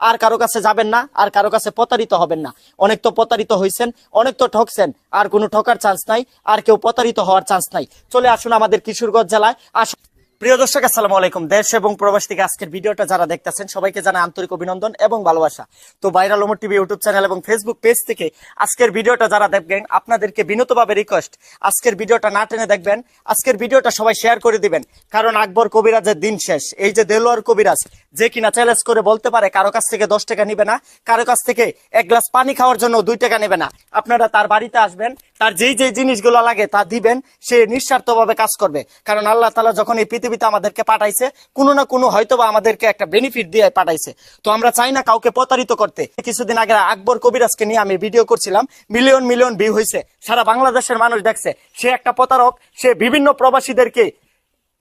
আর কারও কাছে যাবেন না, আর কারও কাছে প্রতারিত হবেন না। অনেক তো প্রতারিত হয়েছেন অনেক তো ঠকছেন, আর কোনো ঠকার চান্স নাই, আর কেউ প্রতারিত হওয়ার চান্স নাই। চলে আসুন আমাদের কিশোরগঞ্জ জেলায়, আসুন। প্রিয় দর্শক, আসসালামু আলাইকুম। দেশ এবং প্রবাস থেকে আজকের ভিডিওটা যারা দেখতেছেন, সবাইকে জানাই আন্তরিক অভিনন্দন এবং ভালোবাসা। তো viral Omar TV YouTube channel এবং ফেসবুক পেজ থেকে আজকের ভিডিওটা যারা দেখবেন, আপনাদেরকে বিনীতভাবে রিকোয়েস্ট আজকের ভিডিওটা না টেনে দেখবেন, আজকের ভিডিওটা সবাই শেয়ার করে দিবেন। কারণ আকবর কবিরাজের দিন শেষ। এই যে দেলোয়ার কবিরাজ, যে কিনা চ্যালেঞ্জ করে বলতে পারে, কারও কাছ থেকে দশ টাকা নিবে না, কারও কাছ থেকে এক গ্লাস পানি খাওয়ার জন্য দুই টাকা নেবে না। আপনারা তার বাড়িতে আসবেন, তার যেই যেই জিনিসগুলো লাগে তা দিবেন, সে নিঃস্বার্থভাবে কাজ করবে। কারণ আল্লাহ তালা যখন এই পৃথিবীতে আমাদেরকে পাঠাইছে, কোনো না কোনো হয়তো বা আমাদেরকে একটা বেনিফিট দিয়ে পাঠাইছে। তো আমরা চাই না কাউকে প্রতারিত করতে। কিছুদিন আগে আকবর কবিরাজকে নিয়ে আমি ভিডিও করছিলাম মিলিয়ন মিলিয়ন ভিউ হয়েছে সারা বাংলাদেশের মানুষ দেখছে, সে একটা প্রতারক, সে বিভিন্ন প্রবাসীদেরকে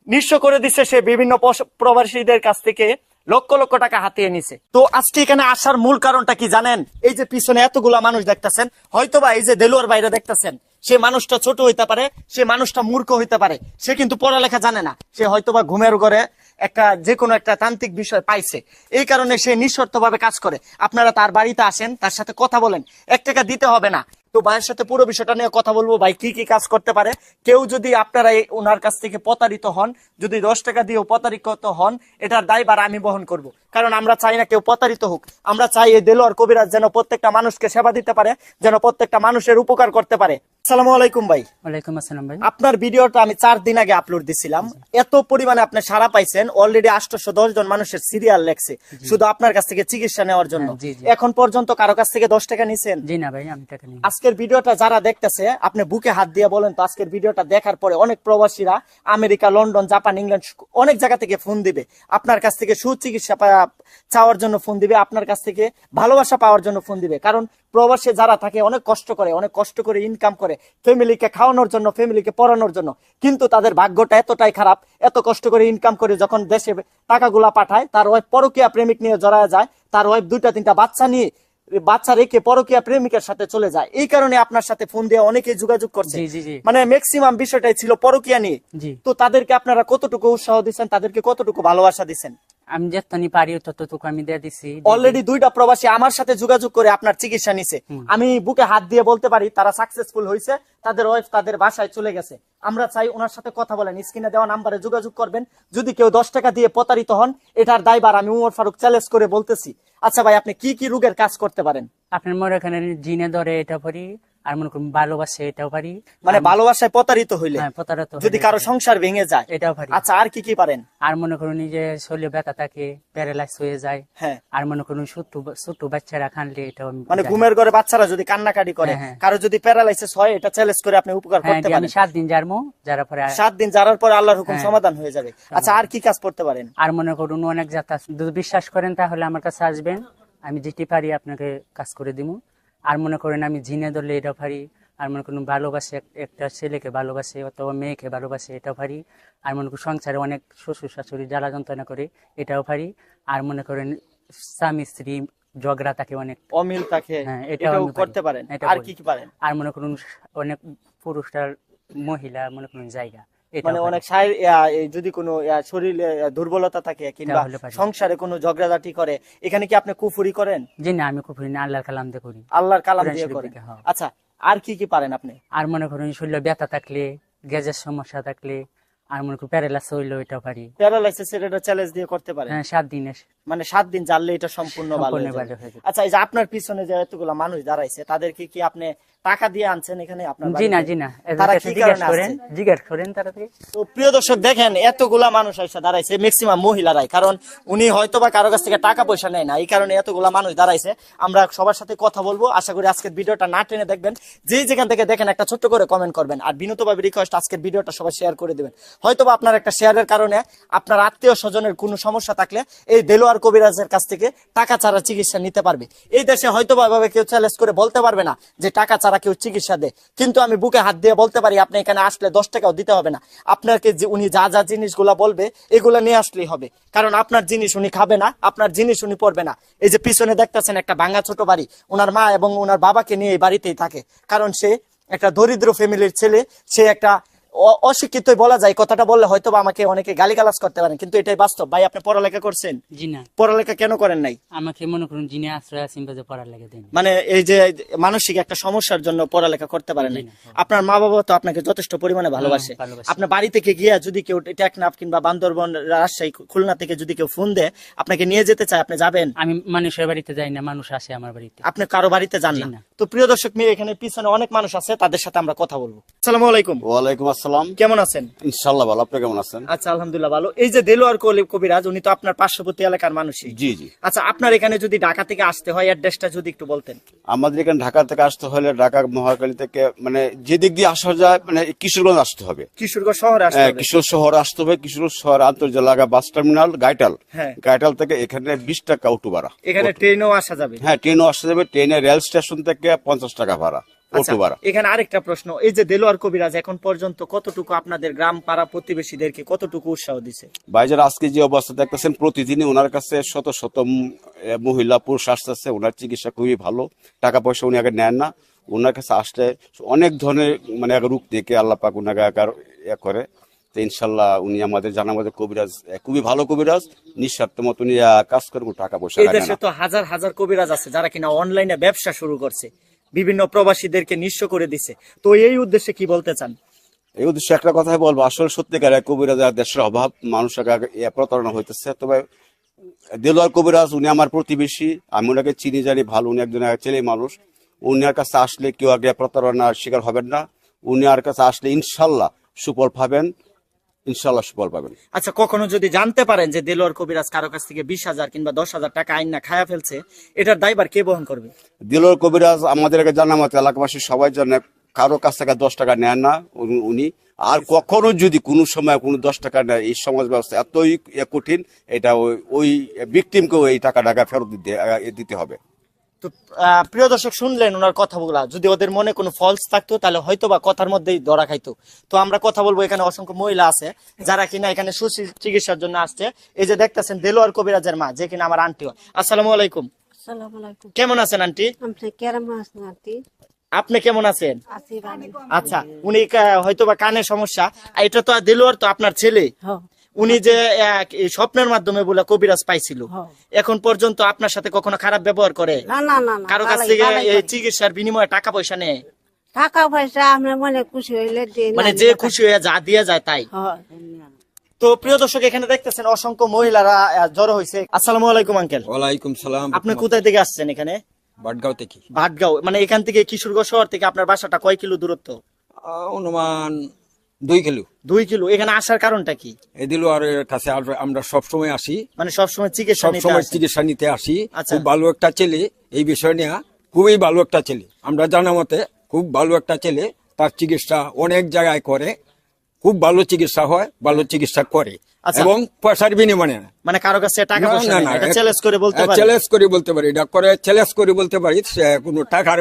নিঃস্ব করে দিচ্ছে সে বিভিন্ন প্রবাসীদের কাছ থেকে লক্ষ লক্ষ টাকা হাতিয়ে নিছে। তো আজকে এখানে আসার মূল কারণটা কি জানেন? এই যে পিছনে এতগুলা মানুষ দেখতেছেন, হয়তোবা এই যে দেলোয়ার বাইরে দেখতেছেন, সে মানুষটা ছোট হইতে পারে, সে মানুষটা মূর্খ হইতে পারে, সে কিন্তু পড়ালেখা জানে না, সে হয়তোবা ঘুমের ঘরে একটা যে কোনো একটা তান্ত্রিক বিষয় পাইছে। এই কারণে সে নিঃশর্ত কাজ করে। আপনারা তার বাড়িতে আসেন, তার সাথে কথা বলেন, এক টাকা দিতে হবে না। তো ভাইয়ের সাথে পুরো বিষয়টা নিয়ে কথা বলব। ভাই কি কি কাজ করতে পারে? কেউ যদি আপনারা ওনার কাছ থেকে প্রতারিত হন, যদি দশ টাকা দিয়েও প্রতারিত হন, এটার দায়ভার আমি বহন করব। কারণ আমরা চাই না কেউ প্রতারিত হোক। আমরা চাই এই দেলোয়ার কবিরাজ যেন প্রত্যেকটা মানুষকে সেবা দিতে পারে, যেন প্রত্যেকটা মানুষের উপকার করতে পারে। আসসালামু আলাইকুম ভাই। ওয়ালাইকুম আসসালাম ভাই। আপনার ভিডিওটা আমি চার দিন আগে আপলোড দিছিলাম। এত পরিমাণে আপনি সারা পাইছেন অলরেডি আটশো দশ জন মানুষের সিরিয়াল লেখছে। শুধু আপনার কাছ থেকে চিকিৎসা নেওয়ার জন্য। জি, জি। এখন পর্যন্ত কারও কাছ থেকে দশ টাকা নিছেন? জি না ভাই আমি টাকা নিই আজকের ভিডিওটা যারা দেখতেছে আপনি বুকে হাত দিয়ে বলেন তো আজকের ভিডিওটা দেখার পরে অনেক প্রবাসীরা আমেরিকা লন্ডন জাপান ইংল্যান্ড অনেক জায়গা থেকে ফোন দিবে। আপনার কাছ থেকে সুচিকিৎসা চাওয়ার জন্য ফোন দিবে আপনার কাছ থেকে ভালোবাসা পাওয়ার জন্য ফোন দিবে। কারণ প্রবাসে যারা থাকে অনেক কষ্ট করে অনেক কষ্ট করে ইনকাম করে ফ্যামিলিকে খাওয়ানোর জন্য ফ্যামিলিকে পড়ানোর জন্য। কিন্তু তাদের ভাগ্যটা এতটাই খারাপ এত কষ্ট করে ইনকাম করে যখন দেশে টাকাগুলা পাঠায় তার ওয়াইফ পরকীয়া প্রেমিক নিয়ে জড়ায় যায় তার ওয়াইফ দুইটা তিনটা বাচ্চা নিয়ে বাচ্চা রেখে পরকীয়া প্রেমিকের সাথে চলে যায়। এই কারণে আপনার সাথে ফোন দিয়ে অনেকে যোগাযোগ করছে। মানে ম্যাক্সিমাম বিষয়টাই ছিল পরকীয়া নিয়ে। তো তাদেরকে আপনারা কতটুকু উৎসাহ দিচ্ছেন তাদেরকে কতটুকু ভালোবাসা দিচ্ছেন? আমি যতনি পারি ততটুকু আমি দিয়ে দিছি। অলরেডি দুইটা প্রবাসী আমার সাথে যোগাযোগ করে আপনার চিকিৎসা নিছে। আমি বুকে হাত দিয়ে বলতে পারি তারা সাকসেসফুল হয়েছে তাদের ওয়াইফ তাদের বাসায় চলে গেছে। আমরা চাই ওনার সাথে কথা বলেন স্ক্রিনে দেওয়া নাম্বারে যোগাযোগ করবেন। যদি কেউ দশ টাকা দিয়ে প্রতারিত হন এটার দায়বার আমি উমর ফারুক চ্যালেঞ্জ করে বলতেছি। আচ্ছা ভাই আপনি কি কি রোগের কাজ করতে পারেন? আপনার মনে এখানে জিনে ধরে এটা পারি আর মনে করুন ভালোবাসে এটাও পারি। মানে ভালোবাসায় প্রতারিত হইলে হ্যাঁ প্রতারত যদি কারও সংসার ভেঙে যায় এটাও পারি। আচ্ছা আর কি কি পারেন? আর মনে করুন যে শরীরে ব্যথা থাকে প্যারালাইজ হয়ে যায় হ্যাঁ। আর মনে করুন ছোট্ট ছোট্ট বাচ্চারা খানলে এটাও মানে ঘুমের ঘরে বাচ্চারা যদি কান্নাকাটি করে হ্যাঁ, হ্যাঁ। কারও যদি প্যারালাইসিস হয় এটা চ্যালেঞ্জ করে আপনি উপকার হ্যাঁ করতে পারেন। সাত দিন যারমো যারা পরে সাত দিন যাওয়ার পরে আল্লাহর হুকুম। সমাধান হয়ে যাবে। আচ্ছা আর কি কাজ করতে পারেন? আর মনে করুন অনেক যাতা যদি বিশ্বাস করেন তাহলে আমার কাছে আসবেন আমি যেটি পারি আপনাকে কাজ করে দিব আর মনে করেন আমি জিনে ধরলে এটা পারি আর মনে করুন ভালোবাসে এক- একটা ছেলেকে ভালোবাসে অথবা মেয়েকে ভালোবাসে এটাও পারি আর মনে করুন সংসারে অনেক শ্বশুর শাশুড়ি জ্বালা যন্ত্রণা করে এটাও পারি আর মনে করেন স্বামী স্ত্রী ঝগড়া থাকে অনেক অমিল তাকে হ্যাঁ, এটাও। করতে পারেন। আর কি কি পারেন? আর মনে করুন অনেক পুরুষটার মহিলা মনে করুন জায়গা। মানে অনেক যদি কোনো শরীরে দুর্বলতা থাকে কিংবা সংসারে কোনো ঝগড়াঝাটি করে এখানে কি আপনি কুফুরি করেন? জি না আমি কুফুরি না আল্লাহর কালাম দিয়ে করি। আল্লাহর কালাম দিয়ে থেকে, হ্যাঁ। আচ্ছা আর কি কি পারেন আপনি? আর মনে করেন শরীরে ব্যথা থাকলে গ্যাসের সমস্যা থাকলে আর মনে করি প্যারালাইসিস হইল এটা পারি। প্যারালাইসিস এটা চ্যালেঞ্জ দিয়ে করতে পারে হ্যাঁ, সাত দিনের। মানে সাত দিন জানলে এটা সম্পূর্ণ ভালো। আচ্ছা এই যে আপনার পিছনে যে এতগুলা মানুষ দাঁড়াইছে তাদেরকে কি আপনি টাকা দিয়ে আনছেন এখানে আপনার জি না জি না। তারা কি কারণে করেন জিজ্ঞেস করেন তারা তো প্রিয় দর্শক দেখেন এতগুলা মানুষ এসে দাঁড়াইছে ম্যাক্সিমাম মহিলারাই কারণ উনি হয়তো বা কারও কাছ থেকে টাকা পয়সা নেয় না। এই কারণে এতগুলা মানুষ দাঁড়াইছে। আমরা সবার সাথে কথা বলব। আশা করি আজকের ভিডিওটা না টেনে দেখবেন। যে যেখান থেকে দেখেন একটা ছোট্ট করে কমেন্ট করবেন। আর বিনোদভাবে রিকোয়েস্ট আজকের ভিডিওটা সবাই শেয়ার করে দেবেন। হয়তো বা আপনার একটা শেয়ারের কারণে আপনার আত্মীয় স্বজনের কোনো সমস্যা থাকলে এই দেলোয়ার কবিরাজের কাছ থেকে টাকা ছাড়া চিকিৎসা নিতে পারবে। এই দেশে হয়তো এভাবে কেউ চ্যালেঞ্জ করে বলতে পারবে না যে টাকা ছাড়া কেউ চিকিৎসা দেয়। কিন্তু আমি বুকে হাত দিয়ে বলতে পারি, আপনি এখানে আসলে দশ টাকাও দিতে হবে না। আপনাকে যে উনি যা যা জিনিসগুলা বলবে, এগুলো নিয়ে আসলেই হবে। কারণ আপনার জিনিস উনি খাবে না, আপনার জিনিস উনি পড়বে না। এই যে পিছনে দেখতেছেন একটা ভাঙা ছোট বাড়ি ওনার মা এবং ওনার বাবাকে নিয়ে এই বাড়িতেই থাকে। কারণ সে একটা দরিদ্র ফ্যামিলির ছেলে, সে একটা অশিক্ষিতই বলা যায় কথাটা বললে হয়তো আমাকে অনেকে গালিগালাজ করতে পারেন কিন্তু এটাই বাস্তব। ভাই আপনি পড়ালেখা করছেন? জি না। পড়ালেখা কেন করেন নাই? আমাকে মনে করুন যিনি আশ্রয় আছেন বাজে পড়ার লেগে দেন মানে এই যে মানসিক একটা সমস্যার জন্য পড়ালেখা করতে পারেন নাই। আপনার মা বাবা তো আপনাকে যথেষ্ট পরিমাণে ভালোবাসে। হ্যাঁ, আপনার বাড়ি থেকে গিয়া যদি কেউ টেকনাফ কিংবা বান্দরবন রাজশাহী খুলনা থেকে যদি কেউ ফোন দেয় আপনাকে নিয়ে যেতে চায় আপনি যাবেন? আমি মানুষের বাড়িতে যাই না মানুষ আসে আমার বাড়িতে। আপনি কারও বাড়িতে যান না। না। তো প্রিয় দর্শক মেয়ে এখানে পিছনে অনেক মানুষ আছে তাদের সাথে আমরা কথা বলব। আসসালামু আলাইকুম। ওয়ালাইকুম আসসালাম। কেমন আছেন? ইনশাল্লাহ ভালো আপনি কেমন আছেন? আচ্ছা আলহামদুলিল্লাহ ভালো। এই যে দেলোয়ার কবিরাজ উনি তো আপনার পার্শ্ববর্তী এলাকার মানুষই। জি জি। আচ্ছা আপনার এখানে যদি ঢাকা থেকে আসতে হয় অ্যাড্রেসটা যদি একটু বলতেন। আমাদের এখানে ঢাকা থেকে আসতে হলে ঢাকা মহাকালী থেকে মানে যে দিক দিয়ে আসা যায় মানে কিশোরগঞ্জ আসতে হবে। কিশোরগঞ্জ শহরে আসতে হ্যাঁ, হবে। কিশোর শহর আসতে হবে। কিশোর শহর আন্তর্জাতিক বাস টার্মিনাল গাইটাল। হ্যাঁ। গাইটাল থেকে এখানে বিশ টাকা অটো ভাড়া এখানে ট্রেনও আসা যাবে। হ্যাঁ ট্রেনও আসা যাবে। ট্রেনে রেল স্টেশন থেকে পঞ্চাশ টাকা ভাড়া। এখানে আরেকটা প্রশ্ন। এই যে দেলোয়ার কবিরাজ এখন পর্যন্ত কতটুকু আপনাদের গ্রাম পাড়া প্রতিবেশীদেরকে কতটুকু উৎসাহ দিছে? বাইজার আজকে যে অবস্থা দেখতেছেন প্রতিদিনই ওনার কাছে শত শত মহিলা পুরুষ আসতেছে। ওনার চিকিৎসা খুবই ভালো। টাকা পয়সা উনি আগে নেন না। ওনার কাছে আসলে অনেক ধরনের মানে রূপ দেখে আল্লাহ পাক ওনাকে আকার ইয়ে করে। তো ইনশাল্লাহ উনি আমাদের জানা আমাদের কবিরাজ খুবই ভালো কবিরাজ। নিঃস্বার্থ মতো উনি কাজ করে কোনো টাকা পয়সা তো হাজার হাজার কবিরাজ আছে যারা কিনা অনলাইনে ব্যবসা শুরু করছে। বিভিন্ন প্রবাসীদেরকে নিঃস্ব করে দিছে। তো এই উদ্দেশ্যে কি বলতে চান? এই উদ্দেশ্যে একটা কথাই বলব, আসলে সত্যিকার কবিরাজ আর দেশের অভাব, মানুষের প্রতারণা হইতেছে। তবে দেলোয়ার কবিরাজ, উনি আমার প্রতিবেশী, আমি ওনাকে চিনি, জানি, ভালো, উনি একজন ছেলে মানুষ। উনার কাছে আসলে কেউ আগে প্রতারণার শিকার হবেন না। উনি আর কাছে আসলে ইনশাল্লাহ সুফল পাবেন। ইনশাল্লাহ সুফল পাবেন। আচ্ছা কখনো যদি জানতে পারেন যে দেলোয়ার কবিরাজ কারও কাছ থেকে বিশ হাজার কিংবা দশ হাজার টাকা আইন না খায়া ফেলছে এটার দায়বার কে বহন করবে? দেলোয়ার কবিরাজ আমাদের জানা মতো এলাকাবাসী সবাই জানে কারও কাছ থেকে দশ টাকা নেন না উনি- উনি। আর কখনো যদি কোনো সময় কোনো দশ টাকা নেয় এই সমাজ ব্যবস্থা এতই কঠিন এটা ওই- ওই ভিকটিমকেও এই টাকা টাকা ফেরত দিতে দিতে হবে। তো প্রিয় দর্শক শুনলেন ওনার কথাগুলা। যদি ওদের মনে কোনো ফলস থাকতো তাহলে হয়তো বা কথার মধ্যেই ধরা খাইতো। তো আমরা কথা বলব এখানে অসংখ্য মহিলা আছে যারা কিনা এখানে সুশি চিকিৎসার জন্য আসছে। এই যে দেখতেছেন দেলোয়ার কবিরাজের মা যে কিনা আমার আন্টি হয়। আসসালামু আলাইকুম। কেমন আছেন আন্টি? আপনি কেমন আছেন আচ্ছা উনি হয়তো বা কানের সমস্যা। এটা তো দেলোয়ার তো আপনার ছেলে। হ উনি যে এক, স্বপ্নের মাধ্যমে বলে কবিরাজ পাইছিল। এখন পর্যন্ত আপনার সাথে কখনো খারাপ ব্যবহার করে? না না না না কারও কাছ থেকে এই চিকিৎসার বিনিময়ে টাকা পয়সা নেয়? টাকা পয়সা আপনার মনে খুশি হইলে মানে যে খুশি হয়ে যা দিয়ে যায় তাই? তো প্রিয় দর্শক এখানে দেখতেছেন অসংখ্য মহিলারা জড়ো হয়েছে আসসালামু আলাইকুম আঙ্কেল। ওয়ালাইকুম সালাম। আপনি কোথায় থেকে আসছেন এখানে? বাটগাঁও থেকে। ভাটগাঁও মানে এখান থেকে কিশোরগঞ্জ শহর থেকে আপনার বাসাটা কয় কিলো দূরত্ব? অনুমান দুই কিলো। দুই কিলো। এখানে আসার কারণটা কি? এই দিল আর এর কাছে আর- আমরা আসি। মানে সবসময় চিকিৎসা চিকিৎসা নিতে আসি। আচ্ছা। খুব ভালো একটা ছেলে এই বিষয় নিয়ে খুবই ভালো একটা ছেলে। আমরা জানা মতে খুব ভালো একটা ছেলে তার চিকিৎসা অনেক জায়গায় করে। খুব ভালো চিকিৎসা হয় ভালো চিকিৎসা করে। আচ্ছা। এবং পয়সার বিনিময়ে মানে কারও কাছে টাকা না, না, চ্যালেঞ্জ করে বলতে পারেন চ্যালেঞ্জ করে বলতে পারি। এটা করে চ্যালেঞ্জ করে বলতে পারি। সে কোনো টাকার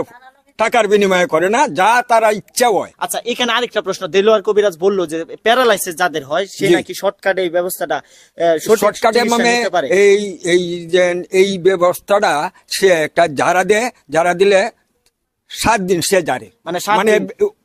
টাকার বিনিময়ে করে না যা তারা ইচ্ছা হয়। আচ্ছা এখানে আরেকটা প্রশ্ন। দেলোয়ার কবিরাজ বলল যে প্যারালাইসিস যাদের হয় সে নাকি শর্টকাটে এই ব্যবস্থাটা শর্টকাটে মানে এই এই যে এই ব্যবস্থাটা সে একটা যারা দেয় যারা দিলে সাত দিন সে জারে। মানে মানে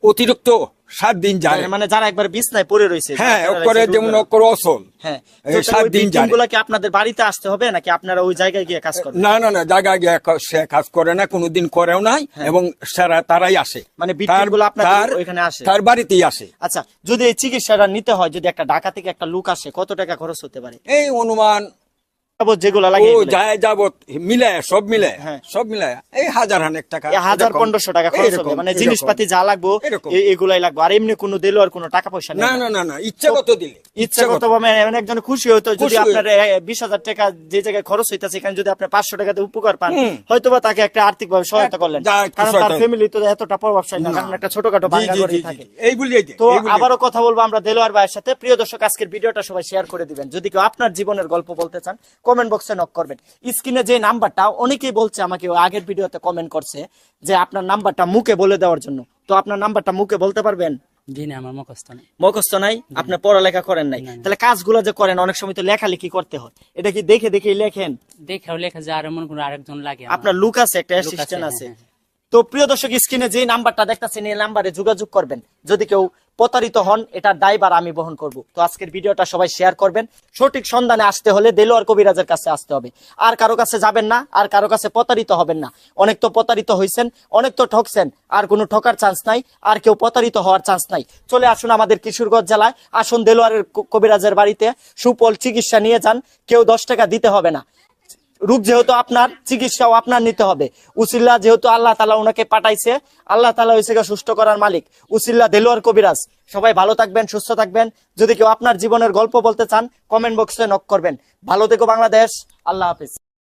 অতিরিক্ত সাত দিন জারে। মানে যারা একবার বিছনায় পড়ে রয়েছে হ্যাঁ করে যেমন। করে অসল। হ্যাঁ সাত দিন জারে। কি আপনাদের বাড়িতে আসতে হবে নাকি আপনারা ওই জায়গায় গিয়ে কাজ করবেন না না না জায়গায় গিয়ে সে কাজ করে না কোনোদিন করেও নাই এবং সারা তারাই আসে। হ্যাঁ। মানে victim-গুলো আপনাদের ওইখানে আসে? তার বাড়িতেই আসে। আচ্ছা যদি এই চিকিৎসাটা নিতে হয় যদি একটা ঢাকা থেকে একটা লোক আসে কত টাকা খরচ হতে পারে? এই অনুমান যেগুলো লাগে যায় যাবত মিলে সব মিলে। সব মিলে এই হাজার হানেক টাকা। হাজার পনেরোশো টাকা খরচ হবে মানে জিনিসপাতি যা লাগবো এগুলাই লাগবে। আর এমনি কোনো দিলো আর কোনো টাকা পয়সা না না না না ইচ্ছাগত দিলে ইচ্ছাগত। ভাবে একজন খুশি হতো যদি আপনার বিশ হাজার টাকা যে জায়গায় খরচ হইতেছে এখানে যদি আপনি পাঁচশো টাকাতে উপকার পান হয়তো বা তাকে একটা আর্থিক ভাবে সহায়তা করলেন। কারণ তার ফ্যামিলি তো এতটা প্রভাবশালী না কারণ একটা ছোটখাটো বাংলা জি, ঘরেই জি, থাকে। এই বলিয়ে তো। আবারও কথা বলব আমরা দেলোয়ার ভাইয়ের সাথে। প্রিয় দর্শক আজকের ভিডিওটা সবাই শেয়ার করে দিবেন। যদি কেউ আপনার জীবনের গল্প বলতে চান কমেন্ট বক্সে নক করবেন। স্ক্রিনে যে নাম্বারটা অনেকেই বলছে আমাকে আগের ভিডিওতে কমেন্ট করছে যে আপনার নাম্বারটা মুখে বলে দেওয়ার জন্য। তো আপনার নাম্বারটা মুখে বলতে পারবেন? জি না আমার মুখস্থ নেই। মুখস্থ নাই? আপনি পড়ালেখা করেন নাই? তাহলে কাজগুলো যে করেন অনেক সময় তো লেখালেখি করতে হয়। এটা কি দেখে দেখে লেখেন? দেখেও লেখা যায় আর মনে আরেকজন লাগে আপনার লুক আছে একটা অ্যাসিস্ট্যান্ট হ্যাঁ, আছে হ্যাঁ। তো প্রিয় দর্শক, স্ক্রিনে যে নাম্বারটা দেখতেছেন, এই নাম্বারে যোগাযোগ করবেন। যদি কেউ প্রতারিত হন, এটা দায়বার আমি বহন করব। তো আজকের ভিডিওটা সবাই শেয়ার করবেন। সঠিক সন্ধানে আসতে হলে দেলোয়ার কবিরাজের কাছে আসতে হবে। আর কারও কাছে যাবেন না, আর কারও কাছে প্রতারিত হবেন না। অনেক তো প্রতারিত হয়েছেন অনেক তো ঠকছেন, আর কোনো ঠকার চান্স নাই, আর কেউ প্রতারিত হওয়ার চান্স নাই। চলে আসুন আমাদের কিশোরগঞ্জ জেলায়, আসুন দেলোয়ারের কবিরাজের বাড়িতে, সুফল চিকিৎসা নিয়ে যান, কেউ দশ টাকা দিতে হবে না। রূপ যেহেতু আপনার, চিকিৎসাও আপনার নিতে হবে। উসিল্লা যেহেতু আল্লাহ তালা ওনাকে পাঠাইছে, আল্লাহ তালা গিয়ে সুস্থ করার মালিক। উসিল্লা দেলোয়ার কবিরাজ। সবাই ভালো থাকবেন, সুস্থ থাকবেন। যদি কেউ আপনার জীবনের গল্প বলতে চান কমেন্ট বক্সে নক করবেন। ভালো থেকো বাংলাদেশ, আল্লাহ হাফিজ।